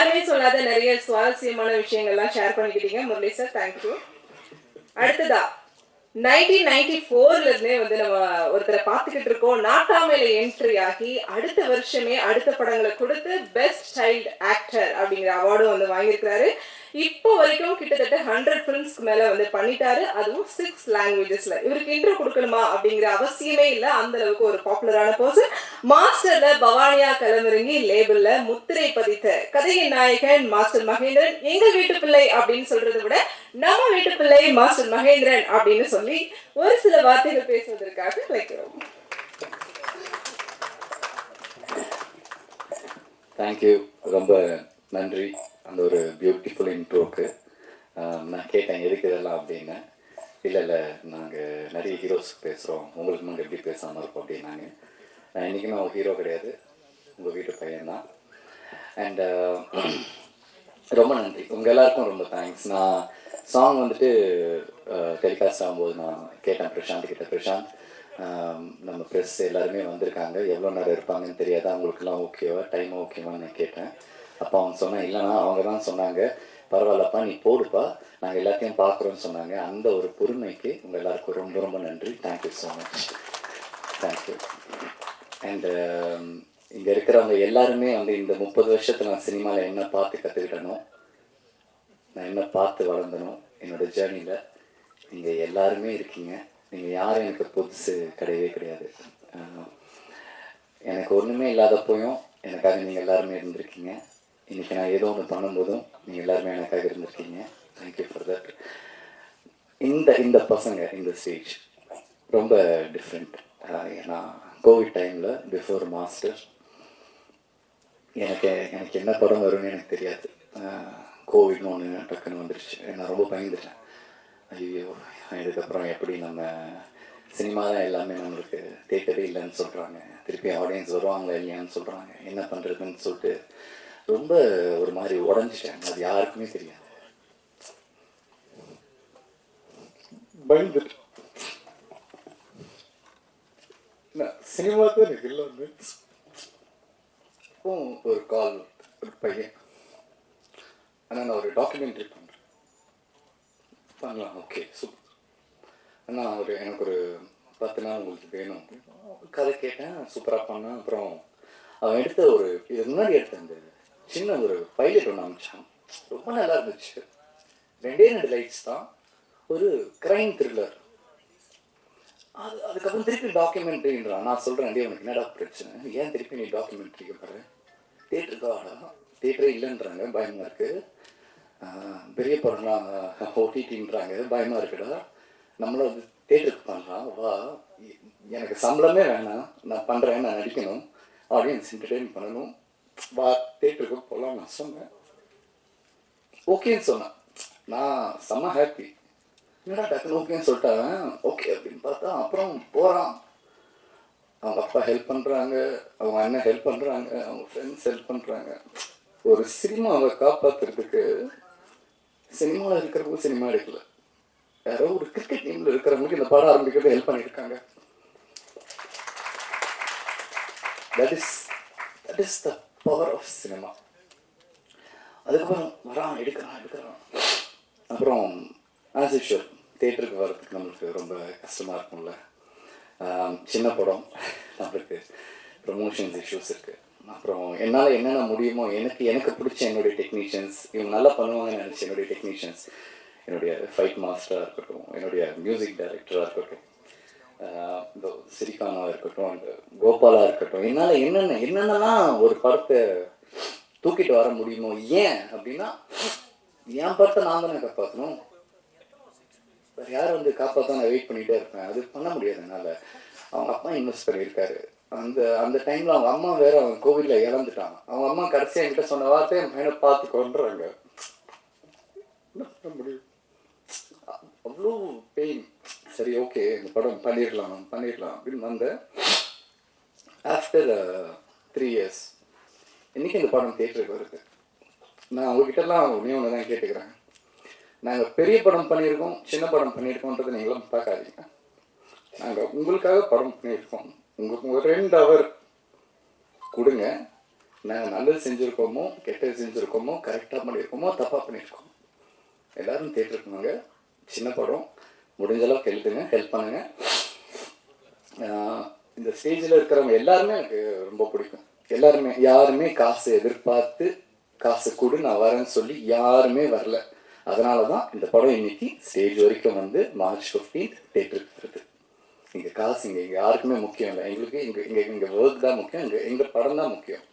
யாருமே சொல்லாத நிறைய சுவாரஸ்யமான விஷயங்கள்லாம் ஷேர் பண்ணிக்கிட்டீங்க. முரளி சார் தேங்க்யூ அடுத்ததா நைன்டீன் நைன்டி ஃபோர்ல இருந்தே வந்து நம்ம ஒருத்தரை பார்த்துக்கிட்டு இருக்கோம். நாட்டாமையில என்ட்ரி ஆகி அடுத்த வருஷமே அடுத்த படங்களை கொடுத்து பெஸ்ட் சைல்டு ஆக்டர் அப்படிங்கிற அவார்டும் வந்து வாங்கியிருக்கிறாரு. இப்போ வரைக்கும் கிட்டத்தட்ட ஹண்ட்ரட் ஃபிலிம்ஸ்க்கு மேல வந்து பண்ணிட்டாரு. அதுவும் சிக்ஸ் லாங்குவேஜஸ்ல இவருக்கு இன்ட்ரோ கொடுக்கணுமா அப்படிங்கிற அவசியமே இல்லை. அந்த அளவுக்கு ஒரு பாப்புலரான பர்சன் மாஸ்டர்ல பவானியா களமிறங்கி லேபிள்ல முத்திரை பதித்த கதையின் நாயகன் மாஸ்டர் மகேந்திரன் எங்க வீட்டு பிள்ளை அப்படின்னு சொல்றதை விட நம்ம வீட்டு பிள்ளை மாஸ்டர் மகேந்திரன் அப்படின்னு சொல்லி ஒரு சில வார்த்தைகள் பேசுவதற்காக வைக்கிறோம் தேங்க்யூ ரொம்ப நன்றி. அந்த ஒரு பியூட்டிஃபுல் இன்ட்ரோக்கு நான் கேட்டேன் எதுக்கு இதெல்லாம் அப்படின்னு. இல்லை இல்லை நாங்கள் நிறைய ஹீரோஸ் பேசுகிறோம் உங்களுக்கு நாங்கள் எப்படி பேசாமல் இருக்கோம் அப்படின்னாங்க நான். இன்றைக்கி நான் ஒரு ஹீரோ கிடையாது. உங்கள் வீட்டு பையன்தான். அண்டு ரொம்ப நன்றி. உங்கள் எல்லாருக்கும் ரொம்ப தேங்க்ஸ் நான் சாங் வந்துட்டு டெலிகாஸ்ட் ஆகும்போது நான் கேட்டேன் பிரசாந்த் கிட்ட. பிரசாந்த் நம்ம ப்ரெஸ் எல்லாருமே வந்திருக்காங்க. எவ்வளோ நேரம் இருப்பாங்கன்னு தெரியாது? அவங்களுக்குலாம் ஓகேவா டைம் ஓகேவான்னு நான் கேட்டேன். அப்போ அவன் சொன்னேன் இல்லைனா அவங்க தான் சொன்னாங்க. பரவாயில்லப்பா நீ போடுப்பா. நாங்கள் எல்லாத்தையும் பார்க்குறோன்னு சொன்னாங்க. அந்த ஒரு பொறுமைக்கு உங்கள் எல்லாருக்கும் ரொம்ப ரொம்ப நன்றி. Thank you so much thank you and இங்கே இருக்கிறவங்க எல்லாருமே வந்து இந்த முப்பது வருஷத்தில் நான் சினிமாவில் என்ன பார்த்து கற்றுக்கிட்டனோ நான் என்ன பார்த்து வளர்ந்தனோ என்னோட ஜேர்னியில் நீங்கள் எல்லாருமே இருக்கீங்க. நீங்கள் யாரும் எனக்கு புதுசு கிடையவே கிடையாது. எனக்கு ஒன்றுமே இல்லாதப்போயும் எனக்காக நீங்கள் எல்லாருமே இருந்திருக்கீங்க. இன்றைக்கி நான் ஏதோ ஒன்று பண்ணும்போதும் நீங்கள் எல்லாருமே எனக்காக இருந்திருக்கீங்க. தேங்க்யூ ஃபார் தட் இந்த இந்த பசங்க இந்த ஸ்டேஜ் ரொம்ப டிஃப்ரெண்ட் ஏன்னா கோவிட் டைமில் பிஃபோர் மாஸ்டர் எனக்கு எனக்கு என்ன படம் வரும்னு எனக்கு தெரியாது. கோவிட்னு ஒன்று டக்குன்னு வந்துருச்சு. நான் ரொம்ப பயந்துட்டேன். ஐயோ இதுக்கப்புறம் எப்படி நம்ம சினிமா தான் எல்லாமே நம்மளுக்கு தேட்டரே இல்லைன்னு சொல்கிறாங்க திருப்பி ஆடியன்ஸ் வருவாங்களா இல்லையான்னு சொல்கிறாங்க என்ன பண்ணுறதுன்னு சொல்லிட்டு ரொம்ப ஒரு மாதிரி உடஞ்சிட்டேன். அது யாருக்குமே தெரியாது. பயந்துட்டு சினிமா தான் எனக்கு எல்லாமே அப்போ ஒரு கால் ஒரு பையன். ஆனால் நான் ஒரு டாக்குமெண்ட்ரி பண்ணுறேன் பண்ணலாம் ஓகே சூப்பர் அண்ணா ஒரு எனக்கு ஒரு பத்து நாள் உங்களுக்கு வேணும் கதை கேட்டேன் சூப்பராக பண்ணேன். அப்புறம் அவன் எடுத்த ஒரு இது முன்னாடி எடுத்த அந்த சின்ன ஒரு பைலட் ஒன்று அமைச்சான் ரொம்ப நல்லா இருந்துச்சு. ரெண்டே ரெண்டு லைட்ஸ் தான். ஒரு கிரைம் த்ரில்லர் அது அதுக்கப்புறம் திருப்பி டாக்குமெண்ட்ரின்றான் நான் சொல்கிறேன் டே உனக்கு என்னடா பிரச்சனை? ஏன் திருப்பி நீ டாக்குமெண்ட்ரி கேட்குறேன் தேட்டருக்கு தேட்டரே இல்லைன்றாங்க பயமாக இருக்குது பெரிய படம்னா ஓடிடின்றாங்க பயமாக இருக்குடா. நம்மளும் வந்து தேட்டருக்கு பண்ணலாம். வா எனக்கு சம்பளமே வேணாம். நான் பண்ணுறேன் நான் நடிக்கணும். ஆடியன்ஸ் என்டர்டெயின் பண்ணணும். வா தேட்டருக்கு போகலாம் நான் சொன்னேன் ஓகேன்னு சொன்னேன் நான் செம்ம ஹாப்பி என்னடா டக்குனு ஓகேன்னு சொல்லிட்டாங்க ஓகே அப்படின்னு பார்த்தா அப்புறம் போகிறான் அவங்க அப்பா ஹெல்ப் பண்ணுறாங்க அவங்க அண்ணன் ஹெல்ப் பண்ணுறாங்க அவங்க ஃப்ரெண்ட்ஸ் ஹெல்ப் பண்ணுறாங்க ஒரு சினிமாவை காப்பாற்றுறதுக்கு சினிமாவில் இருக்கிறவங்க சினிமா எடுக்கல யாரோ ஒரு கிரிக்கெட் டீமில் இருக்கிறவங்களுக்கு இந்த படம் ஆரம்பிக்கிறது ஹெல்ப் பண்ணியிருக்காங்க that is that is the power of cinema. அதுக்கப்புறம் வரான் எடுக்கிறான் எடுக்கிறான். அப்புறம் ஆஸ் யூஷுவல் தேட்டருக்கு வர்றதுக்கு நம்மளுக்கு ரொம்ப கஷ்டமாக இருக்கும்ல. சின்ன படம் நம்மளுக்கு ப்ரொமோஷன்ஸ் இஷ்யூஸ் இருக்குது அப்புறம் என்னால் என்னென்ன முடியுமோ எனக்கு எனக்கு பிடிச்ச என்னுடைய டெக்னீஷியன்ஸ் இவங்க நல்லா பண்ணுவாங்கன்னு நினச்சி என்னுடைய டெக்னீஷியன்ஸ் என்னுடைய ஃபைட் மாஸ்டராக இருக்கட்டும் என்னுடைய மியூசிக் டைரக்டராக இருக்கட்டும் இந்த சிரிகானாக இருக்கட்டும் அந்த கோபாலா இருக்கட்டும் என்னால் என்னென்ன என்னென்னலாம் ஒரு படத்தை தூக்கிட்டு வர முடியுமோ ஏன் அப்படின்னா என் படத்தை நான் தானே காப்பாற்றணும் வேறு யார் வந்து காப்பாற்ற நான் வெயிட் பண்ணிகிட்டே இருப்பேன். அது பண்ண முடியாது என்னால். அவங்க அப்பா இன்வெஸ்ட் பண்ணியிருக்காரு. அந்த அந்த டைமில் அவங்க அம்மா வேற அவன் கோவிலில் இறந்துட்டான் அவங்க அம்மா கடைசியாக என்கிட்ட சொன்ன வார்த்தை என் பையனை பார்த்து கொண்டுறாங்க என்ன பண்ண முடியும்? அவ்வளோ பெயின் சரி ஓகே இந்த படம் பண்ணிடலாம் பண்ணிடலாம் அப்படின்னு வந்தேன் ஆஃப்டர் த்ரீ இயர்ஸ் இன்றைக்கி இந்த படம் தேட்டருக்கு வருது. நான் உங்ககிட்டலாம் ஒன்றே ஒன்று தான் கேட்டுக்கிறேன். நாங்கள் பெரிய படம் பண்ணியிருக்கோம் சின்ன படம் பண்ணியிருக்கோன்றதை நீங்களும் பார்க்காதீங்க. நாங்கள் உங்களுக்காக படம் பண்ணியிருக்கோம். உங்களுக்கு ஒரு ரெண்டு ஹவர் கொடுங்க. நாங்கள் நல்லது செஞ்சுருக்கோமோ கெட்டது செஞ்சுருக்கோமோ கரெக்டாக பண்ணியிருக்கோமோ தப்பாக பண்ணியிருக்கோம் எல்லாரும் தேட்டருக்குவாங்க சின்ன படம். முடிஞ்ச அளவுக்கு எழுதுங்க ஹெல்ப் பண்ணுங்க இந்த ஸ்டேஜில் இருக்கிறவங்க எல்லாருமே எனக்கு ரொம்ப பிடிக்கும். எல்லாருமே யாருமே காசு எதிர்பார்த்து காசு கொடு நான் வரேன்னு சொல்லி யாருமே வரல. அதனால தான் இந்த படம் இன்னைக்கு ஸ்டேஜ் வரைக்கும் வந்து மார்ச் ஃபிஃப்டீன்த் தேட்டருக்கு வருது இங்கே காசு இங்கே யாருக்குமே முக்கியம் இல்லை. எங்களுக்கு இங்கே இங்கே இங்கே ஒர்க் தான் முக்கியம் இங்கே எங்கள் படம் தான் முக்கியம்.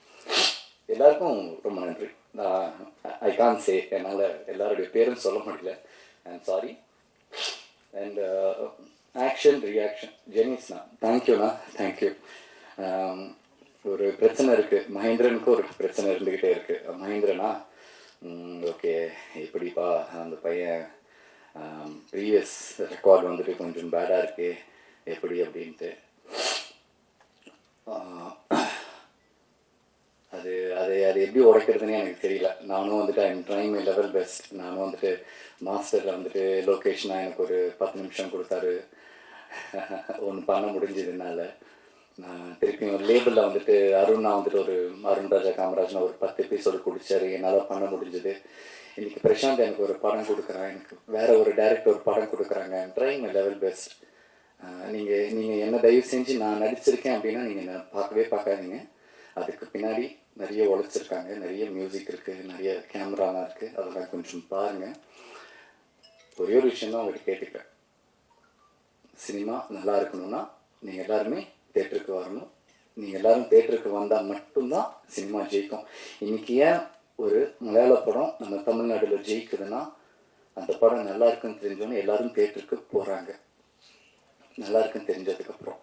எல்லாருக்கும் ரொம்ப நன்றி. நான் ஐ கான் சே என்னால் எல்லாருடைய பேரும் சொல்ல முடியல. I'm sorry and action reaction ஜெனிஸ்ண்ணா தேங்க்யூண்ணா தேங்க்யூ ஒரு பிரச்சனை இருக்குது மஹேந்திரனுக்கும் ஒரு பிரச்சனை இருந்துக்கிட்டே இருக்குது மகேந்திரனா? ஓகே. எப்படிப்பா அந்த பையன் ப்ரீவியஸ் ரெக்கார்ட் வந்துட்டு கொஞ்சம் பேடாக இருக்குது எப்படி அப்படின்ட்டு. அது அது அது எப்படி உடைக்கிறதுனே எனக்கு தெரியல. நானும் வந்துட்டு I'm trying my level best நானும் வந்துட்டு மாஸ்டரில் வந்துட்டு லொக்கேஷனாக எனக்கு ஒரு பத்து நிமிஷம் கொடுத்தாரு. ஒன்று பண்ண முடிஞ்சதுனால என்னால். நான் திருப்பி ஒரு லேபிளில் வந்துட்டு அருணா வந்துட்டு ஒரு அருண் ராஜா காமராஜ்னு ஒரு பத்து எபிசோடு குடிச்சாரு என்னால் பண்ண முடிஞ்சது. இன்னைக்கு பிரசாந்த் எனக்கு ஒரு படம் கொடுக்குறான் எனக்கு வேற ஒரு டேரக்டர் ஒரு படம் கொடுக்குறாங்க. ட்ரைங் மை லெவல் பெஸ்ட் நீங்கள் நீங்கள் என்ன தயவு செஞ்சு நான் நடிச்சிருக்கேன் அப்படின்னா நீங்கள் என்ன பார்க்கவே பார்க்காதீங்க. அதுக்கு பின்னாடி நிறைய உழைச்சிருக்காங்க நிறைய மியூசிக் இருக்குது நிறைய கேமராலாம் இருக்குது அதெல்லாம் கொஞ்சம் பாருங்கள் ஒரே ஒரு விஷயம் தான் உங்களுக்கு கேட்டுக்கிறேன் சினிமா நல்லா இருக்கணும்னா நீங்கள் எல்லாருமே தேட்டருக்கு வரணும். நீங்கள் எல்லாரும் தேட்டருக்கு வந்தால் மட்டும்தான் சினிமா ஜெயிக்கும். இன்றைக்கி ஏன் ஒரு மலையாள படம் நம்ம தமிழ்நாடுல ஜெயிக்குதுன்னா அந்த படம் நல்லா இருக்குன்னு தெரிஞ்சோன்னு எல்லாரும் தேட்டருக்கு போகிறாங்க நல்லா இருக்குன்னு தெரிஞ்சதுக்கப்புறம்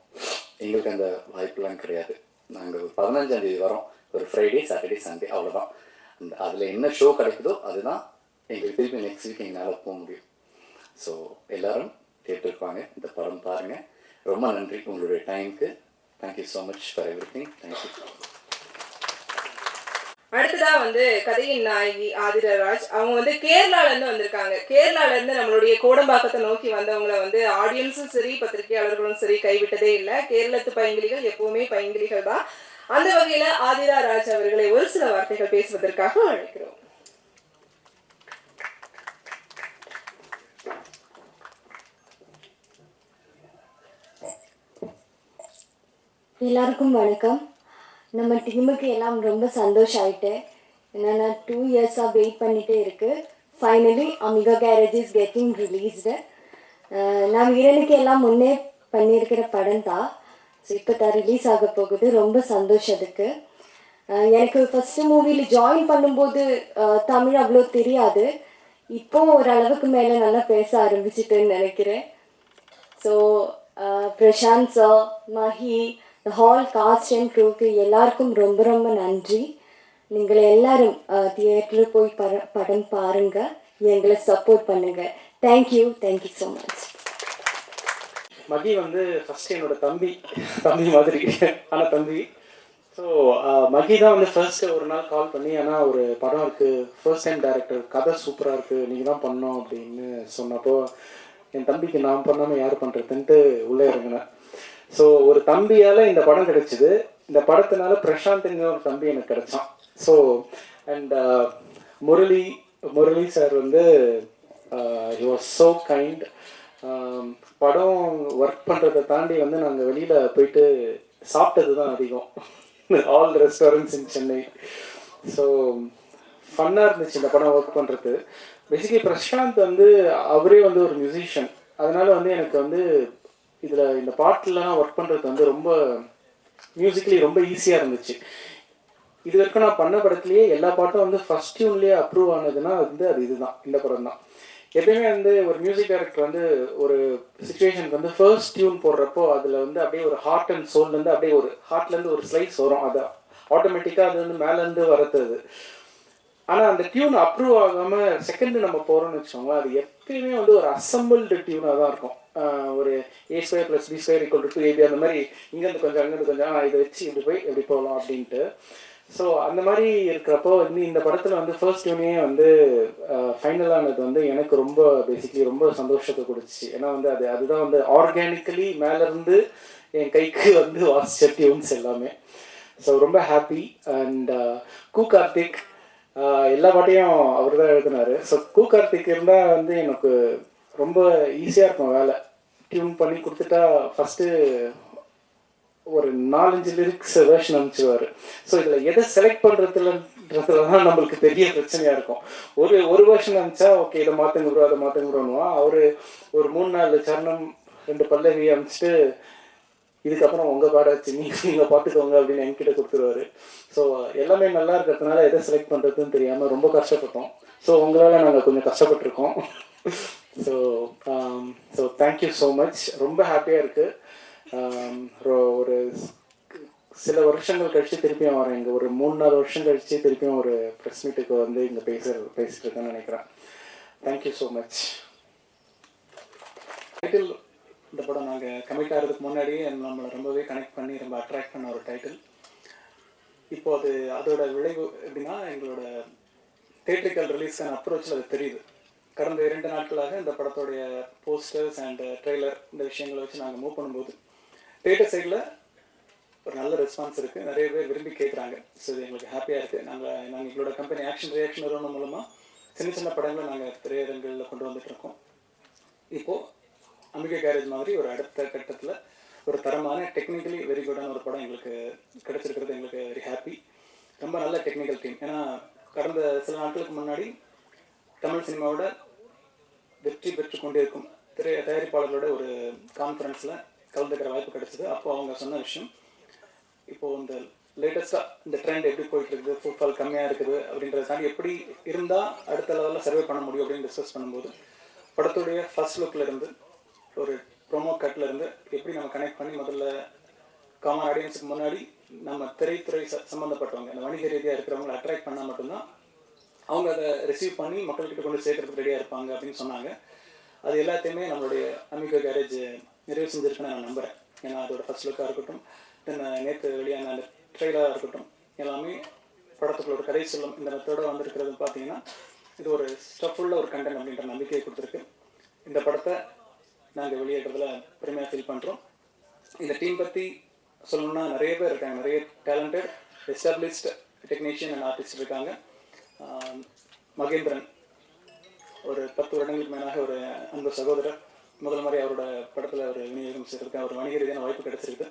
எங்களுக்கு அந்த வாய்ப்புலாம் கிடையாது. நாங்கள் ஒரு பதினஞ்சாம் தேதி வரோம் ஒரு ஃப்ரைடே சாட்டர்டே சண்டே அவ்வளோதான் அந்த அதில் என்ன ஷோ கிடைக்குதோ அதுதான் எங்களுக்கு திருப்பி நெக்ஸ்ட் வீக் எங்களால் போக முடியும் ஸோ எல்லோரும் கேட்டுருப்பாங்க வாங்க இந்த படம் பாருங்கள் ரொம்ப நன்றி உங்களுடைய டைமுக்கு thank you so much for everything thank you அடுத்ததா வந்து கதையின் நாயகி ஆதிரராஜ். அவங்க வந்து கேரளால இருந்து வந்திருக்காங்க. கேரளால இருந்து நம்மளுடைய கோடம்பாக்கத்தை நோக்கி வந்தவங்கள வந்து ஆடியன்ஸும் சரி பத்திரிகையாளர்களும் சரி கைவிட்டதே இல்லை. கேரளத்து பைங்கிலிகள் எப்பவுமே பைங்கிலிகள் தான். அந்த வகையில ஆதிரா ராஜ் அவர்களை ஒரு சில வார்த்தைகள் பேசுவதற்காக அழைக்கிறோம். எல்லாருக்கும் வணக்கம். நம்ம டீமுக்கு எல்லாம் ரொம்ப சந்தோஷம் ஆயிட்டு என்னென்னா டூ இயர்ஸாக வெயிட் பண்ணிகிட்டே இருக்குது finally Amigo garage is getting released நான் வீரனுக்கு எல்லாம் முன்னே பண்ணியிருக்கிற படம் தான். ஸோ இப்போ தான் ரிலீஸ் ஆக போகுது. ரொம்ப சந்தோஷம் அதுக்கு. எனக்கு ஃபஸ்ட்டு மூவியில் ஜாயின் பண்ணும்போது தமிழ் அவ்வளோ தெரியாது. இப்போ ஓரளவுக்கு மேலே நல்லா பேச ஆரம்பிச்சிட்டுன்னு நினைக்கிறேன். So Prashanth sir Mahi whole cast and க்ரூக்கு எல்லாருக்கும் ரொம்ப ரொம்ப நன்றி. நீங்கள் எல்லாரும் தியேட்டரில் போய் பட படம் பாருங்க. எங்களை சப்போர்ட் பண்ணுங்க. Thank you thank you so much Mathi வந்து ஃபர்ஸ்ட் என்னோட தம்பி தம்பி மாதிரி. ஆனால் தம்பி. ஸோ மகி தான் வந்து ஃபர்ஸ்ட் ஒரு நாள் கால் பண்ணி ஆனால் ஒரு படம் இருக்கு. ஃபர்ஸ்ட் டைம் டைரக்டர் கதை சூப்பராக இருக்கு. நீங்கள் தான் பண்ணோம் அப்படின்னு சொன்னப்போ என் தம்பிக்கு நான் பண்ணாமல் யார் பண்ணுறதுன்ட்டு உள்ளே இறங்கினேன். ஸோ ஒரு தம்பியால் இந்த படம் கிடைச்சிது. இந்த படத்தினால பிரசாந்த்ங்கிற ஒரு தம்பி எனக்கு கிடைச்சான். So and uh, Murali Murali sir வந்து யூ வாஸ் ஸோ கைண்ட் படம் ஒர்க் பண்ணுறதை தாண்டி வந்து நாங்கள் வெளியில் போயிட்டு சாப்பிட்டது தான் அதிகம். All restaurants in Chennai so ஃபன்னாக இருந்துச்சு இந்த படம் ஒர்க் பண்ணுறது பேசிக்கலி பிரசாந்த் வந்து அவரே வந்து ஒரு மியூசிஷியன் அதனால வந்து எனக்கு வந்து இதில் இந்த பாட்டுலாம் ஒர்க் பண்ணுறது வந்து ரொம்ப மியூசிக்கலி ரொம்ப ஈஸியாக இருந்துச்சு. இது வரைக்கும் நான் பண்ண படத்துலேயே எல்லா பாட்டும் வந்து ஃபர்ஸ்ட் டியூன்லேயே அப்ரூவ் ஆனதுன்னா வந்து அது இதுதான் இந்த படம் தான். எப்பயுமே வந்து ஒரு மியூசிக் டைரக்டர் வந்து ஒரு சுச்சுவேஷனுக்கு வந்து ஃபர்ஸ்ட் டியூன் போடுறப்போ அதில் வந்து அப்படியே ஒரு ஹார்ட் அண்ட் சோல்லேருந்து அப்படியே ஒரு ஹார்ட்லேருந்து ஒரு ஸ்லைஸ் வரும். அது ஆட்டோமேட்டிக்காக அது வந்து மேலேருந்து வரது அது. ஆனால் அந்த டியூன் அப்ரூவ் ஆகாமல் செகண்ட் நம்ம போகிறோம்னு வச்சுக்கோங்களேன் அது எப்பயுமே வந்து ஒரு அசம்பிள்டு டியூனாக தான் இருக்கும். ஒரு A square plus B square equal to AB அந்த மாதிரி இங்கேருந்து கொஞ்சம் அங்கேருந்து கொஞ்சம் நான் இதை வச்சு இப்படி போய் இப்படி போகலாம் அப்படின்ட்டு. ஸோ அந்த மாதிரி இருக்கிறப்போ வந்து இந்த படத்தில் வந்து ஃபர்ஸ்ட் டியூனே வந்து ஃபைனலானது வந்து எனக்கு ரொம்ப பேசிக்லி ரொம்ப சந்தோஷத்தை கொடுத்துச்சு. ஏன்னா வந்து அது அதுதான் வந்து ஆர்கானிக்கலி மேலேருந்து என் கைக்கு வந்து வாசிச்ச டியூன்ஸ் எல்லாமே. ஸோ ரொம்ப ஹாப்பி அண்ட் கூ கார்த்திக் எல்லா பாட்டையும் அவர் தான் எழுதினாரு. ஸோ கூ கார்த்திக் இருந்தால் வந்து எனக்கு ரொம்ப ஈஸியாக இருக்கும் வேலை. டியூன் பண்ணி கொடுத்துட்டா ஃபஸ்ட்டு ஒரு நாலஞ்சு லிரிக்ஸ் வேர்ஷன் அனுப்பிச்சிருவாரு ஸோ இதில் எதை செலக்ட் பண்ணுறதுலன்றதுல தான் நம்மளுக்கு பெரிய பிரச்சனையாக இருக்கும். ஒரு ஒரு வேர்ஷன் அனுப்பிச்சா ஓகே இதை மாற்றுங்க ப்ரோ அதை மாற்றுங்க ப்ரோனுவா அவர் ஒரு மூணு நாலு சரணம் ரெண்டு பல்லவி அனுப்பிச்சிட்டு இதுக்கப்புறம் உங்கள் பாடாச்சு நீங்கள் நீங்கள் பார்த்துக்கோங்க அப்படின்னு என்கிட்ட கொடுத்துருவாரு. ஸோ எல்லாமே நல்லா இருக்கிறதுனால எதை செலக்ட் பண்ணுறதுன்னு தெரியாமல் ரொம்ப கஷ்டப்பட்டோம். ஸோ உங்களால் நாங்கள் கொஞ்சம் கஷ்டப்பட்டிருக்கோம். So so thank you so much ரொம்ப ஹாப்பியாக இருக்குது um, ஒரு சில வருஷங்கள் கழிச்சு திருப்பியும் வரேன். இங்கே ஒரு மூணு நாலு வருஷம் கழிச்சு திருப்பியும் ஒரு ப்ரெஸ் மீட்டுக்கு வந்து இங்கே பேச பேசிட்டு இருக்கேன்னு நினைக்கிறேன். தேங்க்யூ ஸோ மச் டைட்டில் இந்த படம் நாங்கள் கமிட் ஆகிறதுக்கு முன்னாடியே நம்மளை ரொம்பவே கனெக்ட் பண்ணி ரொம்ப அட்ராக்ட் பண்ண ஒரு டைட்டில் இப்போ அது அதோட விளைவு எப்படின்னா எங்களோட ரிலீஸ் ரிலீஸ்க்கான அப்ரோச்சில் அது தெரியுது. கடந்த இரண்டு நாட்களாக இந்த படத்தோடைய போஸ்டர்ஸ் அண்ட் ட்ரெய்லர் இந்த விஷயங்களை வச்சு நாங்கள் மூவ் பண்ணும்போது தேட்டர் சைடில் ஒரு நல்ல ரெஸ்பான்ஸ் இருக்குது நிறைய பேர் விரும்பி கேட்குறாங்க ஸோ இது எங்களுக்கு ஹாப்பியாக இருக்குது நாங்கள் நாங்கள் எங்களோட கம்பெனி ஆக்ஷன் ரியாக்ஷன் நிறுவனம் மூலமாக சின்ன சின்ன படங்களை நாங்கள் திரையரங்களில் கொண்டு வந்துட்டுருக்கோம் இப்போது அம்பிகை கேரேஜ் மாதிரி ஒரு அடுத்த கட்டத்தில் ஒரு தரமான டெக்னிக்கலி வெரி குட்டான ஒரு படம் எங்களுக்கு கிடச்சிருக்கிறது. எங்களுக்கு வெரி ஹாப்பி ரொம்ப நல்ல டெக்னிக்கல் டீம் ஏன்னா கடந்த சில நாட்களுக்கு முன்னாடி தமிழ் சினிமாவோட வெற்றி பெற்று கொண்டிருக்கும் திரை தயாரிப்பாளர்களோட ஒரு கான்ஃபரன்ஸில் கலந்துக்கிற வாய்ப்பு கிடைச்சிது. அப்போ அவங்க சொன்ன விஷயம் இப்போது இந்த லேட்டஸ்ட்டாக இந்த ட்ரெண்ட் எப்படி போயிட்டு இருக்குது ஃபுட்ஃபால் கம்மியாக இருக்குது அப்படின்றத தாண்டி எப்படி இருந்தால் அடுத்த லெவலில் சர்வே பண்ண முடியும் அப்படின்னு டிஸ்கஸ் பண்ணும்போது படத்துடைய ஃபர்ஸ்ட் லுக்கில் இருந்து ஒரு ப்ரோமோ கட்டில் இருந்து எப்படி நம்ம கனெக்ட் பண்ணி முதல்ல காமன் ஆடியன்ஸுக்கு முன்னாடி நம்ம திரைத்துறை ச சம்மந்தப்பட்டவங்க இந்த வணிக ரீதியாக இருக்கிறவங்களை அட்ராக்ட் பண்ணால் மட்டும்தான் அவங்க அதை ரிசீவ் பண்ணி மக்கள்கிட்ட கொண்டு சேர்க்கறதுக்கு ரெடியாக இருப்பாங்க அப்படின்னு சொன்னாங்க. அது எல்லாத்தையுமே நம்மளுடைய அமிகோ கேரேஜ் நிறைவு செஞ்சிருக்குன்னு நான் நம்புகிறேன் ஏன்னா அதோட ஃபர்ஸ்ட் லுக்காக இருக்கட்டும் தென் நேற்று வெளியான அந்த ட்ரெய்லராக இருக்கட்டும் எல்லாமே படத்துக்குள்ள ஒரு கதை சொல்லும் இந்த மெத்தோட வந்திருக்கிறது பார்த்தீங்கன்னா இது ஒரு ஸ்டஃபுள்ள ஒரு கண்டென்ட் அப்படின்ற நம்பிக்கையை கொடுத்துருக்கு. இந்த படத்தை நாங்கள் வெளியிடுறதுல பெருமையாக ஃபீல் பண்ணுறோம் இந்த டீம் பற்றி சொல்லணும்னா நிறைய பேர் இருக்காங்க. நிறைய talented established technician and artist இருக்காங்க. மகேந்திரன். ஒரு பத்து வருடங்களுக்கு மேலாக ஒரு அன்பு சகோதரர். முதல் முறை அவரோட படத்தில் ஒரு விநியோகம் செய்திருக்கேன் ஒரு வணிக ரீதியான வாய்ப்பு கிடைச்சிருக்கு.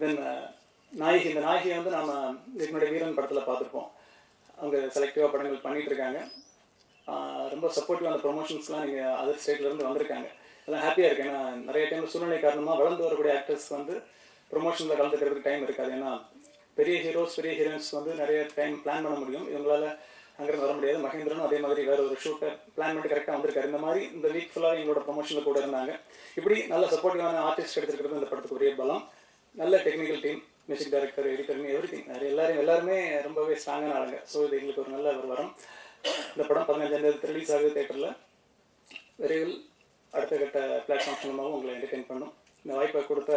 தென் நாயகி இந்த நாயகியை வந்து நாம் என்னுடைய வீரன் படத்தில் பார்த்துருப்போம். அவங்க செலக்டிவாக படங்கள் பண்ணிட்டு இருக்காங்க ரொம்ப சப்போர்ட்டிவாக அந்த ப்ரொமோஷன்ஸ்லாம் நீங்கள் அதர் ஸ்டேட்லேருந்து வந்திருக்காங்க. அதெல்லாம் ஹாப்பியாக இருக்குது ஏன்னா நிறைய டைம் சூழ்நிலை காரணமாக வளர்ந்து வரக்கூடிய ஆக்டர்ஸ் வந்து ப்ரொமோஷனில் கலந்துக்கிறதுக்கு டைம் இருக்காது. ஏன்னா பெரிய ஹீரோஸ் பெரிய ஹீரோயின்ஸ் வந்து நிறைய டைம் பிளான் பண்ண முடியும். இவங்களால அங்கிருந்து வர முடியாது. மகேந்திரனும் அதே மாதிரி வேற ஒரு ஷூட்டை பிளான் பண்ணி கரெக்டாக வந்திருக்காரு. இந்த மாதிரி இந்த வீக் ஃபுல்லாக எங்களோட ப்ரொமோஷனில் கூட இருந்தாங்க. இப்படி நல்ல சப்போர்ட்டிவான ஆர்டிஸ்ட் எடுத்துருக்கிறது இந்த படத்துக்கு ஒரே பலம். நல்ல technical team music director editor everything எல்லாரும் எல்லாருமே ரொம்பவே ஸ்ட்ராங்கான ஆளுங்க. ஸோ இது எங்களுக்கு ஒரு நல்ல ஒரு வரம். இந்த படம் பதினஞ்சாம் தேதி ரிலீஸ் ஆகுது தேட்டரில் விரைவில் அடுத்த கட்ட பிளாட்ஃபார்ம் மூலமாகவும் உங்களை என்டர்டெயின் பண்ணும். இந்த வாய்ப்பை கொடுத்த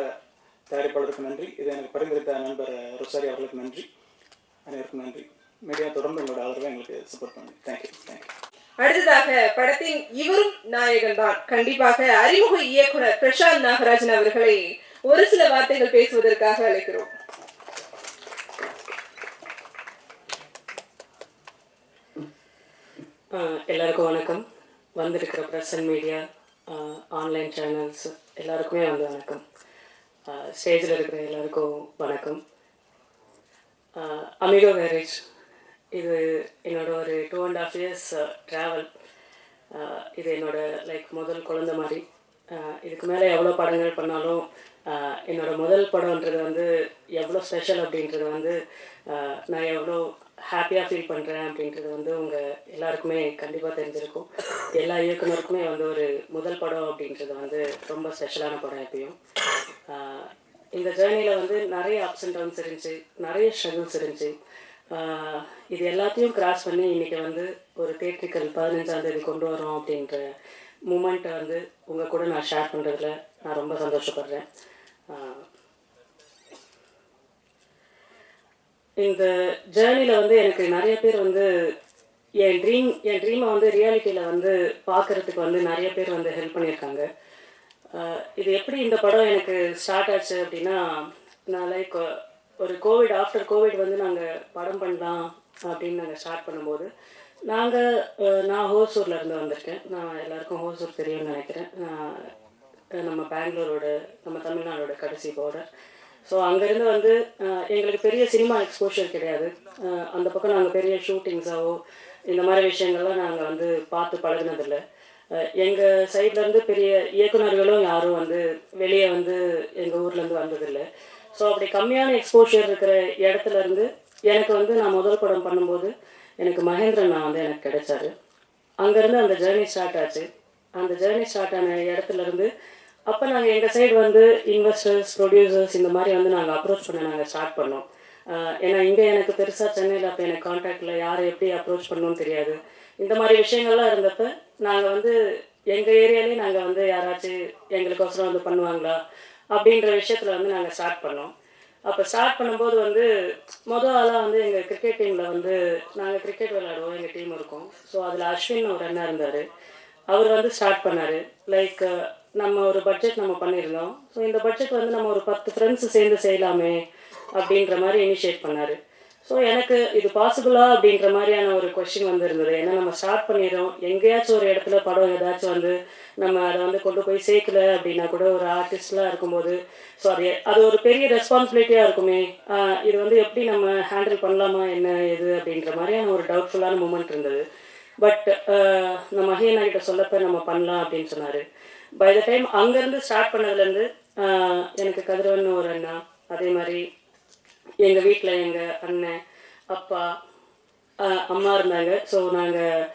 தயாரிப்பாளருக்கு நன்றி. இதை எனக்கு பரிந்துரைத்த நண்பர் ரொசாரி அவர்களுக்கு நன்றி. அனைவருக்கும் நன்றி. மீடியா தொடர்ந்து உங்களோட ஆதரவை எங்களுக்கு சப்போர்ட் பண்ணுங்க. தேங்க்யூ தேங்க்யூ அடுத்ததாக படத்தின் இவரும் நாயகன் தான். கண்டிப்பாக அறிமுக இயக்குனர் பிரசாந்த் நாகராஜன் அவர்களை ஒரு சில வார்த்தைகள் பேசுவதற்காக அழைக்கிறோம். ஆஹ் எல்லாருக்கும் வணக்கம். வந்திருக்கிற press and media online channels எல்லாருக்குமே வந்து வணக்கம். ஸ்டேஜில் இருக்கிற எல்லாருக்கும் வணக்கம். அமிகோ மேரேஜ் இது என்னோட ஒரு two and half years travel இது என்னோட லைக் முதல் குழந்த மாதிரி. Uh, இதுக்கு மேலே எவ்வளோ படங்கள் பண்ணாலும் uh, என்னோட முதல் படம்ன்றது வந்து எவ்வளோ ஸ்பெஷல் அப்படின்றது வந்து uh, நான் எவ்வளோ ஹாப்பியாக ஃபீல் பண்ணுறேன் அப்படின்றது வந்து உங்கள் எல்லாருக்குமே கண்டிப்பாக தெரிஞ்சிருக்கும். எல்லா இயக்குனருக்குமே வந்து ஒரு முதல் படம் அப்படின்றது வந்து ரொம்ப ஸ்பெஷலான படம் எப்பயும். இந்த ஜேர்னியில் வந்து நிறைய அப்ஸ் அண்ட் டவுன்ஸ் இருந்துச்சு. நிறைய ஸ்ட்ரகிள்ஸ் இருந்துச்சு. இது எல்லாத்தையும் கிராஸ் பண்ணி இன்னைக்கு வந்து ஒரு தேட்ரிக்கல் பதினஞ்சாம் தேதி கொண்டு வரோம் அப்படின்ற மூமெண்ட்டை வந்து உங்கள் கூட நான் ஷேர் பண்ணுறதுல நான் ரொம்ப சந்தோஷப்படுறேன். இந்த ஜேர்னியில் வந்து எனக்கு நிறைய பேர் வந்து என் ட்ரீம் என் ட்ரீமை வந்து ரியாலிட்டியில் வந்து பார்க்கறதுக்கு வந்து நிறைய பேர் வந்து ஹெல்ப் பண்ணியிருக்காங்க. இது எப்படி இந்த படம் எனக்கு ஸ்டார்ட் ஆச்சு அப்படின்னா நான் லைக் ஒரு கோவிட் ஆஃப்டர் கோவிட் வந்து நாங்கள் படம் பண்ணலாம் அப்படின்னு நாங்கள் ஸ்டார்ட் பண்ணும்போது நாங்கள் நான் ஹோசூரில் இருந்து வந்திருக்கேன். நான் எல்லாருக்கும் ஹோசூர் தெரியும்னு நினைக்கிறேன். நான் நம்ம பெங்களூரோட நம்ம தமிழ்நாடோட கடைசி பார்டர் ஸோ அங்கேருந்து வந்து எங்களுக்கு பெரிய சினிமா எக்ஸ்போஷர் கிடையாது. அந்த பக்கம் நாங்கள் பெரிய ஷூட்டிங்ஸாவோ இந்த மாதிரி விஷயங்கள்லாம் நாங்கள் வந்து பார்த்து பழகுனதில்லை. எங்கள் சைட்லேருந்து பெரிய இயக்குனர்களும் யாரும் வந்து வெளியே வந்து எங்கள் ஊர்லேருந்து வந்ததில்லை. ஸோ அப்படி கம்மியான எக்ஸ்போஷர் இருக்கிற இடத்துல இருந்து எனக்கு வந்து நான் முதல் படம் பண்ணும்போது எனக்கு மகேந்திரன் நான் வந்து எனக்கு கிடைச்சாரு. அங்கேருந்து அந்த ஜேர்னி ஸ்டார்ட் ஆச்சு. அந்த ஜேர்னி ஸ்டார்ட் ஆன இடத்துல இருந்து அப்போ நாங்கள் எங்கள் சைடு வந்து இன்வெஸ்டர்ஸ் ப்ரொடியூசர்ஸ் இந்த மாதிரி வந்து நாங்கள் அப்ரோச் பண்ண நாங்கள் ஸ்டார்ட் பண்ணோம். ஏன்னா இங்கே எனக்கு பெருசாக சென்னையில் அப்போ எனக்கு காண்டாக்டில் யாரை எப்படி அப்ரோச் பண்ணணும்னு தெரியாது. இந்த மாதிரி விஷயங்கள்லாம் இருந்தப்ப நாங்கள் வந்து எங்கள் ஏரியாலேயே நாங்கள் வந்து யாராச்சும் எங்களுக்கோசரம் வந்து பண்ணுவாங்களா? அப்படின்ற விஷயத்தில் வந்து நாங்கள் ஸ்டார்ட் பண்ணோம். அப்போ ஸ்டார்ட் பண்ணும்போது வந்து மொதல் ஆளாக வந்து எங்கள் கிரிக்கெட் டீமில் வந்து நாங்கள் கிரிக்கெட் விளையாடுவோம் எங்கள் டீம் இருக்கும். ஸோ அதில் அஸ்வின் ஒரு அண்ணா இருந்தார். அவர் வந்து ஸ்டார்ட் பண்ணார். லைக் நம்ம ஒரு பட்ஜெட் நம்ம பண்ணியிருந்தோம். ஸோ இந்த பட்ஜெட் வந்து நம்ம ஒரு பத்து ஃப்ரெண்ட்ஸ் சேர்ந்து செய்யலாமே அப்படின்ற மாதிரி இனிஷியேட் பண்ணார். ஸோ எனக்கு இது பாசிபிளா அப்படின்ற மாதிரியான ஒரு கொஷின் வந்து இருந்தது ஏன்னா நம்ம ஸ்டார்ட் பண்ணிடுறோம். எங்கேயாச்சும் ஒரு இடத்துல படம் ஏதாச்சும் வந்து நம்ம அதை வந்து கொண்டு போய் சேர்க்கல அப்படின்னா கூட ஒரு ஆர்டிஸ்ட்லாம் இருக்கும்போது ஸோ அது அது ஒரு பெரிய ரெஸ்பான்சிபிலிட்டியாக இருக்குமே. இது வந்து எப்படி நம்ம ஹேண்டில் பண்ணலாமா? என்ன இது அப்படின்ற மாதிரியான ஒரு டவுட்ஃபுல்லான மூமெண்ட் இருந்தது. பட் நம்ம மகேனா கிட்ட சொல்லப்ப நம்ம பண்ணலாம் அப்படின்னு சொன்னார். பை த டைம் அங்கேருந்து ஸ்டார்ட் பண்ணதுலேருந்து எனக்கு கதிரவன் ஒரு அண்ணா. அதே மாதிரி எங்கள் வீட்டில் எங்கள் அண்ணன் அப்பா அம்மா இருந்தாங்க. ஸோ நாங்கள்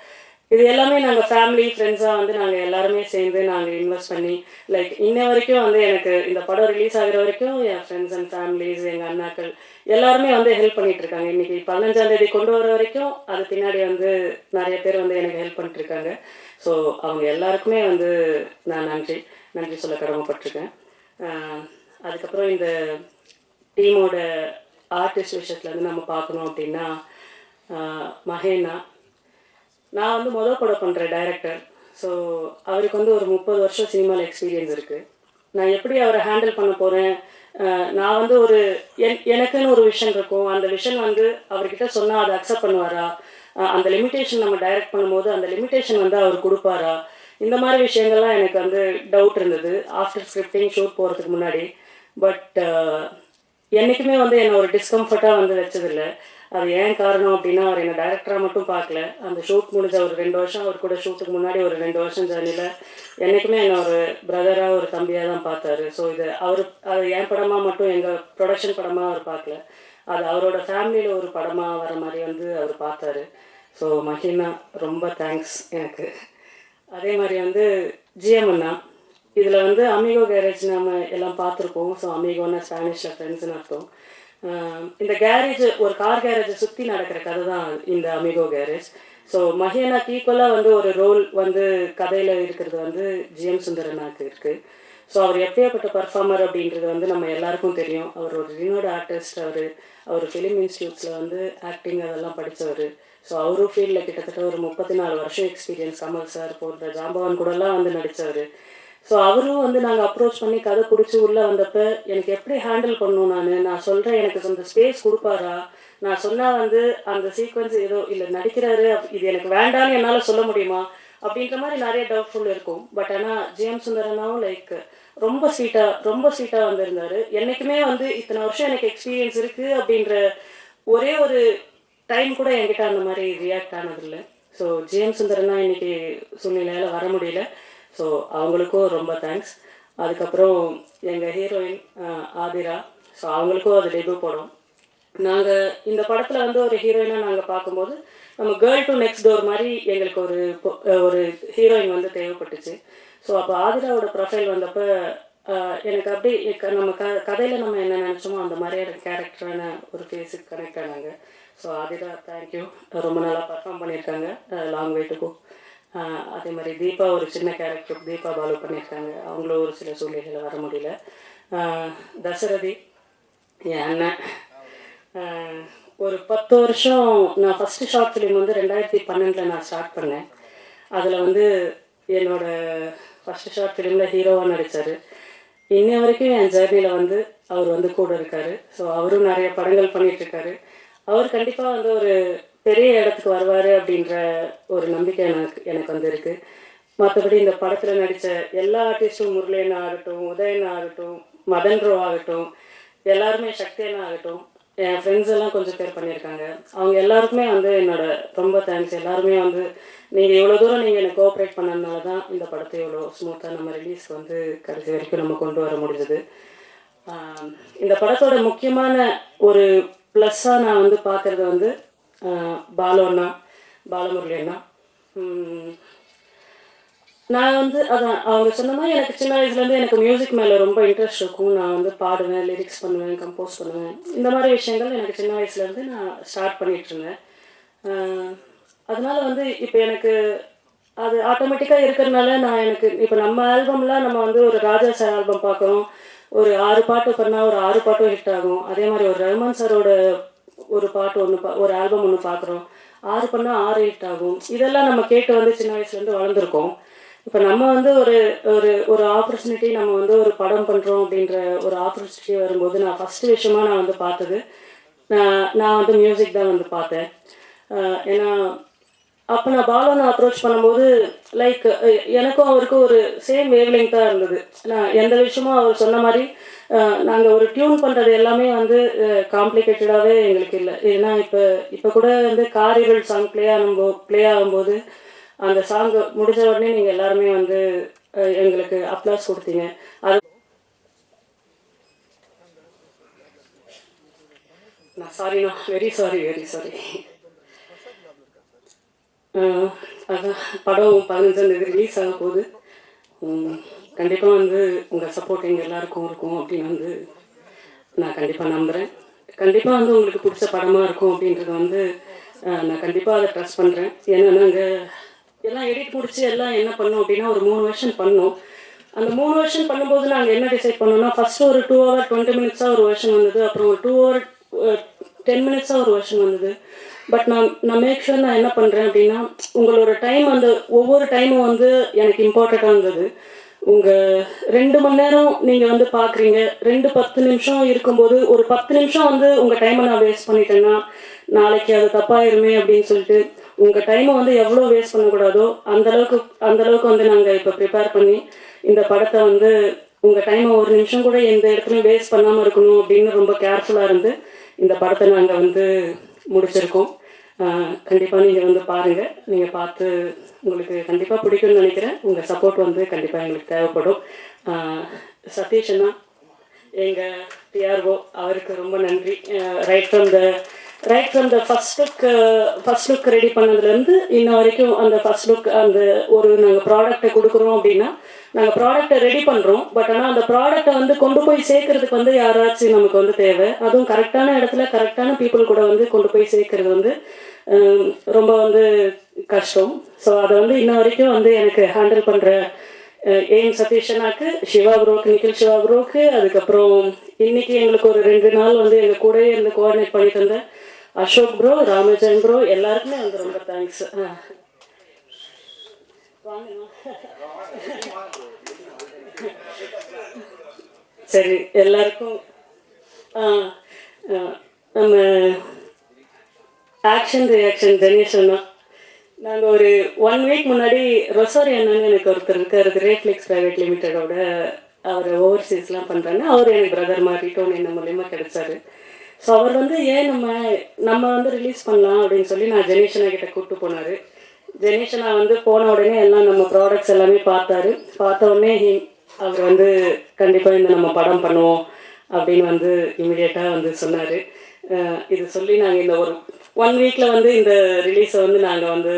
இது எல்லாமே நாங்கள் ஃபேமிலி ஃப்ரெண்ட்ஸாக வந்து நாங்கள் எல்லாருமே சேர்ந்து நாங்கள் இன்வெஸ்ட் பண்ணி லைக் இன்ன வரைக்கும் வந்து எனக்கு இந்த படம் ரிலீஸ் ஆகிற வரைக்கும் என் ஃப்ரெண்ட்ஸ் அண்ட் ஃபேமிலிஸ் எங்கள் அண்ணாக்கள் எல்லாருமே வந்து ஹெல்ப் பண்ணிட்டு இருக்காங்க. இன்னைக்கு பதினஞ்சாம் தேதி கொண்டு வர வரைக்கும் அது பின்னாடி வந்து நிறைய பேர் வந்து எனக்கு ஹெல்ப் பண்ணிட்டு இருக்காங்க. ஸோ அவங்க எல்லாருக்குமே வந்து நான் நன்றி நன்றி சொல்ல கடமைப்பட்டிருக்கேன் அதுக்கப்புறம் இந்த டீமோட ஆர்டிஸ்ட் விஷயத்துலேருந்து நம்ம பார்க்கணும் அப்படின்னா மகேனா. நான் வந்து முதல் படம் பண்ணுற டைரக்டர் ஸோ அவருக்கு வந்து ஒரு முப்பது வருஷம் சினிமாவில் எக்ஸ்பீரியன்ஸ் இருக்குது நான் எப்படி அவரை ஹேண்டில் பண்ண போகிறேன் நான் வந்து ஒரு என் எனக்குன்னு ஒரு விஷன் இருக்கும். அந்த விஷன் வந்து அவர்கிட்ட சொன்னால் அதை அக்செப்ட் பண்ணுவாரா? அந்த லிமிட்டேஷன் நம்ம டைரக்ட் பண்ணும்போது அந்த லிமிட்டேஷன் வந்து அவர் கொடுப்பாரா? இந்த மாதிரி விஷயங்கள்லாம் எனக்கு வந்து டவுட் இருந்தது. ஆஃப்டர் ஸ்கிரிப்டிங் ஷூட் போகிறதுக்கு முன்னாடி. பட் என்றைக்குமே வந்து என்னை ஒரு டிஸ்கம்ஃபர்ட்டாக வந்து வச்சதில்லை. அது ஏன் காரணம் அப்படின்னா அவர் என்னை டேரக்டராக மட்டும் பார்க்கல. அந்த ஷூட் முடிஞ்ச ஒரு ரெண்டு வருஷம் அவர் கூட ஷூட்டுக்கு முன்னாடி ஒரு ரெண்டு வருஷம் ஜேர்னியில் என்றைக்குமே என்னை ஒரு பிரதராக ஒரு தம்பியாக தான் பார்த்தாரு. ஸோ இது அவர் அது என் படமாக மட்டும் எங்கள் ப்ரொடக்ஷன் படமாக அவர் பார்க்கல. அது அவரோட ஃபேமிலியில் ஒரு படமாக வர மாதிரி வந்து அவர் பார்த்தாரு. ஸோ மஹினா ரொம்ப தேங்க்ஸ் எனக்கு. அதே மாதிரி வந்து ஜிஎம் அண்ணா. இதில் வந்து அமிகோ கேரேஜ் நம்ம எல்லாம் பார்த்துருப்போம். ஸோ அமிகோன்னா ஸ்பானிஷில் ஃப்ரெண்ட்ஸ்னு அர்த்தம். இந்த கேரேஜ் ஒரு கார் கேரேஜை சுற்றி நடக்கிற கதை தான் இந்த அமிகோ கேரேஜ் ஸோ மஹேனாக்கு ஈக்குவலாக வந்து ஒரு ரோல் வந்து கதையில் இருக்கிறது வந்து ஜிஎம் சுந்தரனாக்கு இருக்குது ஸோ அவர் எப்பேற்பட்ட பர்ஃபார்மர் அப்படின்றது வந்து நம்ம எல்லாருக்கும் தெரியும். அவர் ஒரு ரினோட ஆர்டிஸ்ட் அவர் அவர் ஃபிலிம் இன்ஸ்டியூட்ஸில் வந்து ஆக்டிங் அதெல்லாம் படித்தவர் ஸோ அவரும் ஃபீல்டில் கிட்டத்தட்ட ஒரு முப்பத்தி நாலு வருஷம் எக்ஸ்பீரியன்ஸ் கமல் சார் போன்ற ஜாம்பவான் கூடலாம் வந்து நடித்தவர் ஸோ அவரும் வந்து நாங்கள் அப்ரோச் பண்ணி கதை பிடிச்சி உள்ளே வந்தப்ப எனக்கு எப்படி ஹேண்டில் பண்ணணும் நான்? நான் சொல்கிறேன் எனக்கு அந்த ஸ்பேஸ் கொடுப்பாரா? நான் சொன்னால் வந்து அந்த சீக்வன்ஸ் ஏதோ இல்லை நடிக்கிறாரு இது எனக்கு வேண்டாம்னு என்னால் சொல்ல முடியுமா? அப்படின்ற மாதிரி நிறைய டவுட்ஃபுல் இருக்கும். பட் ஆனால் ஜிஎம் சுந்தரனாவும் லைக் ரொம்ப ஸ்வீட்டாக ரொம்ப ஸ்வீட்டாக வந்திருந்தாரு. என்றைக்குமே வந்து இத்தனை வருஷம் எனக்கு எக்ஸ்பீரியன்ஸ் இருக்குது அப்படின்ற ஒரே ஒரு டைம் கூட என்கிட்ட அந்த மாதிரி ரியாக்ட் ஆனதில்லை. ஸோ ஜிஎம் சுந்தரனா இன்னைக்கு சூழ்நிலையால் வர முடியல. ஸோ அவங்களுக்கும் ரொம்ப தேங்க்ஸ் அதுக்கப்புறம் எங்கள் ஹீரோயின் ஆதிரா. ஸோ அவங்களுக்கும் அது டெபியூ படம். நாங்கள் இந்த படத்தில் வந்து ஒரு ஹீரோயினாக நாங்கள் பார்க்கும்போது நம்ம கேர்ள் டு நெக்ஸ்ட் டோர் மாதிரி எங்களுக்கு ஒரு ஒரு ஹீரோயின் வந்து தேவைப்பட்டுச்சு. ஸோ அப்போ ஆதிராவோட ப்ரொஃபைல் வந்தப்போ எனக்கு அப்படி க- நம்ம க கதையில் நம்ம என்ன நினச்சோமோ அந்த மாதிரியான கேரக்டரான ஒரு ஃபேஸுக்கு கனெக்ட் ஆனாங்க. ஸோ ஆதிரா தேங்க்யூ ரொம்ப நல்லா பர்ஃபார்ம் பண்ணியிருக்காங்க. லாங் வெயிட்டுக்கும் அதே மாதிரி தீபா ஒரு சின்ன கேரக்டர் தீபா பாலு பண்ணியிருக்காங்க. அவங்களும் ஒரு சில சூழ்நிலையில் வர முடியல. தசரதி என் அண்ணன். ஒரு பத்து வருஷம் நான் ஃபஸ்ட்டு ஷார்ட் ஃபிலிம் வந்து ரெண்டாயிரத்தி பன்னெண்டில் நான் ஸ்டார்ட் பண்ணேன். அதில் வந்து என்னோட ஃபஸ்ட்டு ஷார்ட் ஃபிலிமில் ஹீரோவாக நடித்தார் இன்னை வரைக்கும் என் ஜேர்னியில் வந்து அவர் வந்து கூட இருக்கார். ஸோ அவரும் நிறைய படங்கள் பண்ணிகிட்ருக்காரு அவர் கண்டிப்பாக வந்து ஒரு பெரிய இடத்துக்கு வருவார் அப்படின்ற ஒரு நம்பிக்கை எனக்கு எனக்கு வந்து இருக்குது மற்றபடி இந்த படத்தில் நடித்த எல்லா ஆர்டிஸ்ட்டும் முரளியன் ஆகட்டும் உதயன் ஆகட்டும் மதன் ரோ ஆகட்டும் எல்லாருமே சக்தியன் ஆகட்டும் என் ஃப்ரெண்ட்ஸ் எல்லாம் கொஞ்சம் பேர் பண்ணியிருக்காங்க. அவங்க எல்லாருக்குமே வந்து என்னோட ரொம்ப தேங்க்ஸ் எல்லாருமே வந்து நீங்கள் இவ்வளோ தூரம் நீங்கள் எனக்கு கோஆப்ரேட் பண்ணதுனால தான் இந்த படத்தை இவ்வளோ ஸ்மூத்தாக நம்ம ரிலீஸ் வந்து கடைசி வரைக்கும் நம்ம கொண்டு வர முடிஞ்சது. இந்த படத்தோட முக்கியமான ஒரு ப்ளஸ்ஸாக நான் வந்து பார்க்குறது வந்து பாலு அண்ணா பாலமுரளி அண்ணா நான் வந்து அதான் அவங்க சொன்ன மாதிரி எனக்கு சின்ன வயசுலேருந்து எனக்கு மியூசிக் மேலே ரொம்ப இன்ட்ரெஸ்ட் இருக்கும் நான் வந்து பாடுவேன் லிரிக்ஸ் பண்ணுவேன் கம்போஸ் பண்ணுவேன் இந்த மாதிரி விஷயங்கள் எனக்கு சின்ன வயசுலேருந்து நான் ஸ்டார்ட் பண்ணிட்டு இருந்தேன் அதனால வந்து இப்போ எனக்கு அது ஆட்டோமேட்டிக்காக இருக்கிறதுனால நான் எனக்கு இப்போ நம்ம ஆல்பம்லாம் நம்ம வந்து ஒரு ராஜா சார் ஆல்பம் பார்க்குறோம். ஒரு ஆறு பாட்டு பண்ணால் ஒரு ஆறு பாட்டும் ஹிட் ஆகும். அதே மாதிரி ஒரு ரஹ்மான் சாரோட ஒரு பாட்டு ஒன்று பா ஒரு ஆல்பம் ஒன்று பார்க்குறோம் ஆறு பண்ணால் ஆறு ஹிட் ஆகும். இதெல்லாம் நம்ம கேட்டு வந்து சின்ன வயசுலேருந்து வளர்ந்துருக்கோம். இப்போ நம்ம வந்து ஒரு ஒரு ஒரு ஆப்பர்ச்சுனிட்டி நம்ம வந்து ஒரு படம் பண்ணுறோம் அப்படின்ற ஒரு ஆப்பர்ச்சுனிட்டி வரும்போது நான் ஃபஸ்ட்டு விஷயமா நான் வந்து பார்த்தது நான் நான் வந்து மியூசிக் தான் வந்து பார்த்தேன். ஏன்னா அப்போ நான் பாலனை அப்ரோச் பண்ணும்போது லைக் எனக்கும் அவருக்கும் ஒரு சேம் வேவ்லிங் தான் இருந்தது. நான் எந்த விஷயமும் அவர் சொன்ன மாதிரி நாங்கள் ஒரு டியூன் பண்ணுறது எல்லாமே வந்து காம்ப்ளிகேட்டடாகவே எங்களுக்கு இல்லை. ஏன்னா இப்போ இப்போ கூட வந்து காரிகள் சாங் ப்ளே ஆகும்போ ப்ளே ஆகும்போது அந்த சாங் முடிஞ்ச உடனே நீங்கள் எல்லாருமே வந்து எங்களுக்கு அப்ளாஸ் கொடுத்தீங்க. அது நான் சாரிண்ணா வெரி சாரி வெரி சாரி அதான். படம் பதினஞ்சாம் தேதி ரிலீஸ் ஆக போகுது. கண்டிப்பாக வந்து உங்கள் சப்போர்ட் எங்கள் எல்லாருக்கும் இருக்கும் அப்படின்னு வந்து நான் கண்டிப்பாக நம்புகிறேன் கண்டிப்பாக வந்து உங்களுக்கு பிடிச்ச படமாக இருக்கும் அப்படின்றது வந்து நான் கண்டிப்பாக அதை ட்ரஸ்ட் பண்ணுறேன் ஏன்னா நாங்கள் எல்லாம் எடிட் முடிச்சு எல்லாம் என்ன பண்ணோம் அப்படின்னா ஒரு மூணு வருஷம் பண்ணோம். அந்த மூணு வருஷம் பண்ணும்போது நாங்கள் என்ன டிசைட் பண்ணோம்னா ஃபர்ஸ்ட் ஒரு டூ ஹவர் டுவெண்ட்டி மினிட்ஸாக ஒரு வருஷம் வந்தது. அப்புறம் ஒரு டூ ஹவர் டென் மினிட்ஸாக ஒரு வருஷன் வந்தது. பட் நான் நான் மேக் ஷூர் நான் என்ன பண்ணுறேன் அப்படின்னா உங்களோட டைம் அந்த ஒவ்வொரு டைமும் வந்து எனக்கு இம்பார்ட்டண்ட்டாக இருந்தது. உங்கள் ரெண்டு மணி நேரம் நீங்கள் வந்து பார்க்குறீங்க ரெண்டு பத்து நிமிஷம் இருக்கும்போது ஒரு பத்து நிமிஷம் வந்து உங்கள் டைமை நான் வேஸ்ட் பண்ணிட்டேன்னா நாளைக்கு அது தப்பாயிருமே அப்படின்னு சொல்லிட்டு உங்கள் டைமை வந்து எவ்வளோ வேஸ்ட் பண்ணக்கூடாதோ அந்தளவுக்கு அந்தளவுக்கு வந்து நாங்கள் இப்போ ப்ரிப்பேர் பண்ணி இந்த படத்தை வந்து உங்கள் டைமை ஒரு நிமிஷம் கூட எந்த இடத்துலையும் வேஸ்ட் பண்ணாமல் இருக்கணும் அப்படின்னு ரொம்ப கேர்ஃபுல்லாக இருந்து இந்த படத்தை நாங்கள் வந்து முடிச்சிருக்கோம். கண்டிப்பாக நீங்கள் வந்து பாருங்கள் நீங்கள் பார்த்து உங்களுக்கு கண்டிப்பாக பிடிக்கும்னு நினைக்கிறேன். உங்கள் சப்போர்ட் வந்து கண்டிப்பாக எங்களுக்கு தேவைப்படும். சதீஷ் அண்ணா எங்கள் பிஆர்ஓ அவருக்கு ரொம்ப நன்றி. Right from the right from the first look first look ready பண்ணதுலேருந்து இன்ன வரைக்கும் அந்த ஃபர்ஸ்ட் லுக் அந்த ஒரு நாங்கள் ப்ராடக்ட்டை கொடுக்குறோம் அப்படின்னா நாங்கள் ப்ராடக்ட்டை ரெடி பண்ணுறோம் பட் ஆனால் அந்த ப்ராடக்ட்டை வந்து கொண்டு போய் சேர்க்கறதுக்கு வந்து யாராச்சும் நமக்கு வந்து தேவை? அதுவும் கரெக்டான இடத்துல கரெக்டான பீப்புள் கூட வந்து கொண்டு போய் சேர்க்கறது வந்து ரொம்ப வந்து கஷ்டம். ஸோ அதை வந்து இன்ன வரைக்கும் வந்து எனக்கு ஹேண்டில் பண்ணுற ஏஎம் சதீஷனாக்கு சிவா ப்ரோக்கு நிக்கில் சிவா ப்ரோக்கு அதுக்கப்புறம் இன்னைக்கு எங்களுக்கு ஒரு ரெண்டு நாள் வந்து எங்கள் கூடயே இருந்து கோஆர்டினேட் பண்ணி தந்த அசோக் ப்ரோ ராமஜன் ப்ரோ எல்லாருக்குமே வந்து ரொம்ப தேங்க்ஸ் சரி எல்லாருக்கும் ஆ, ஆ, நம்ம ஆக்ஷன் ரியாக்ஷன் ஜெனேஷ் அண்ணா. நாங்கள் ஒரு ஒன் வீக் முன்னாடி ரொசாரி அண்ணன் எனக்கு ஒருத்தர் இருக்கார் கிரேட்ஃப்ளிக்ஸ் ப்ரைவேட் லிமிட்டடோட அவர் ஓவர்சீஸ்லாம் பண்ணுறாங்க அவர் எனக்கு பிரதர் மாதிரி டோனி என்ன மூலயமா கிடைச்சாரு. ஸோ அவர் வந்து ஏன் நம்ம நம்ம வந்து ரிலீஸ் பண்ணலாம்? அப்படின்னு சொல்லி நான் ஜெனேஷனா கிட்ட கூப்பிட்டு போனார். ஜெனேஷனா வந்து போன உடனே எல்லாம் நம்ம ப்ராடக்ட்ஸ் எல்லாமே பார்த்தாரு. பார்த்த உடனே அவர் வந்து கண்டிப்பாக இந்த நம்ம படம் பண்ணுவோம் அப்படின்னு வந்து இமிடியேட்டாக வந்து சொன்னார். இது சொல்லி நாங்கள் இந்த ஒரு ஒன் வீக்கில் வந்து இந்த ரிலீஸை வந்து நாங்கள் வந்து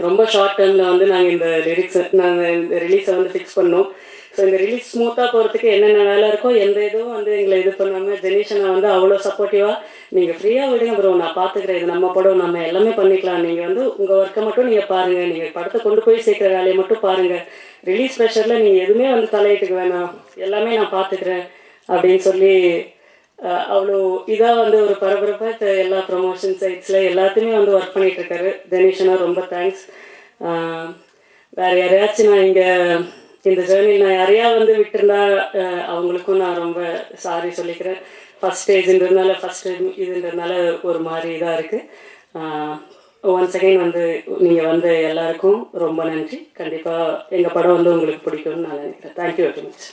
ரொம்ப ஷார்ட் டைமில் வந்து நாங்கள் இந்த லிரிக்ஸை நாங்கள் இந்த ரிலீஸை வந்து ஃபிக்ஸ் பண்ணோம். ஸோ இந்த ரிலீஸ் ஸ்மூத்தாக போகிறதுக்கு என்னென்ன வேலை இருக்கோ எந்த இதுவும் வந்து எங்களை இது பண்ணாமல் ஜெனிஷனை வந்து அவ்வளோ சப்போர்ட்டிவாக நீங்கள் ஃப்ரீயாக விடுங்க ப்ரோ நான் பார்த்துக்கிறேன் இது நம்ம படம் நம்ம எல்லாமே பண்ணிக்கலாம். நீங்கள் வந்து உங்கள் ஒர்க்கை மட்டும் நீங்கள் பாருங்கள் நீங்கள் படத்தை கொண்டு போய் சேர்க்குற வேலையை மட்டும் பாருங்கள் ரிலீஸ் ப்ரெஷரில் நீங்கள் எதுவுமே வந்து தலையிட்டுக்கு வேணாம். எல்லாமே நான் பார்த்துக்கிறேன் அப்படின்னு சொல்லி அவ்வளோ இதாக வந்து ஒரு பரபரப்பாக எல்லா ப்ரொமோஷன் சைட்ஸில் எல்லாத்தையுமே வந்து ஒர்க் பண்ணிகிட்ருக்காரு தினேஷனா ரொம்ப தேங்க்ஸ் வேறு யாரையாச்சும் நான் இங்கே இந்த ஜேர்னியில் நான் யாரையா வந்து விட்டுருந்தா அவங்களுக்கும் நான் ரொம்ப சாரி சொல்லிக்கிறேன். ஃபஸ்ட் ஸ்டேஜ்ன்றதுனால ஃபஸ்ட் இதுன்றதுனால ஒரு மாதிரி இதாக இருக்குது ஒன்ஸ் அகைன் வந்து நீங்கள் வந்த எல்லாருக்கும் ரொம்ப நன்றி. கண்டிப்பாக எங்கள் படம் வந்து உங்களுக்கு பிடிக்கும்னு நான் நினைக்கிறேன். Thank you very much